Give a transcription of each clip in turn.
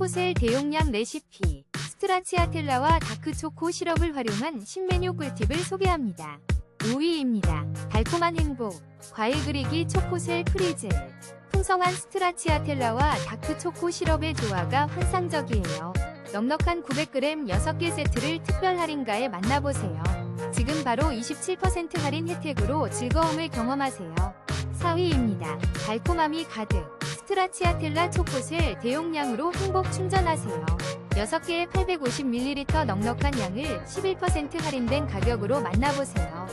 초코셀 대용량 레시피 스트라치아텔라와 다크초코 시럽을 활용한 신메뉴 꿀팁을 소개합니다. 5위입니다. 달콤한 행복 과일 그리기 초코셀 프리즈 풍성한 스트라치아텔라와 다크초코 시럽의 조화가 환상적이에요. 넉넉한 900g 6개 세트를 특별 할인가에 만나보세요. 지금 바로 27% 할인 혜택으로 즐거움을 경험하세요. 4위입니다. 달콤함이 가득 스트라치아텔라 초코셀 대용량으로 행복 충전하세요. 6개에 850ml 넉넉한 양을 11% 할인된 가격으로 만나보세요.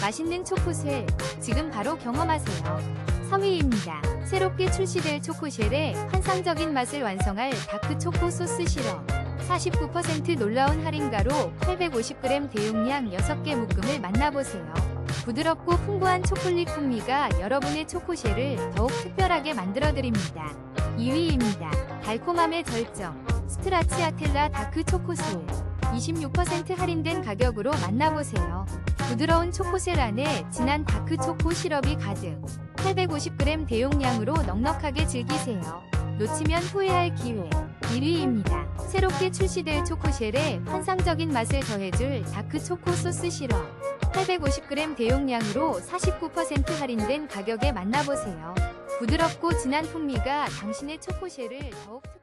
맛있는 초코셀 지금 바로 경험하세요. 3위입니다. 새롭게 출시될 초코쉘의 환상적인 맛을 완성할 다크 초코 소스 시럽 49% 놀라운 할인가로 850g 대용량 6개 묶음을 만나보세요. 부드럽고 풍부한 초콜릿 풍미가 여러분의 초코쉘을 더욱 특별하게 만들어드립니다. 2위입니다. 달콤함의 절정 스트라치아텔라 다크 초코셀 26% 할인된 가격으로 만나보세요. 부드러운 초코셀 안에 진한 다크 초코 시럽이 가득 850g 대용량으로 넉넉하게 즐기세요. 놓치면 후회할 기회 1위입니다. 새롭게 출시될 초코쉘에 환상적인 맛을 더해줄 다크 초코 소스 시럽 850g 대용량으로 49% 할인된 가격에 만나보세요. 부드럽고 진한 풍미가 당신의 초코쉘을 더욱 특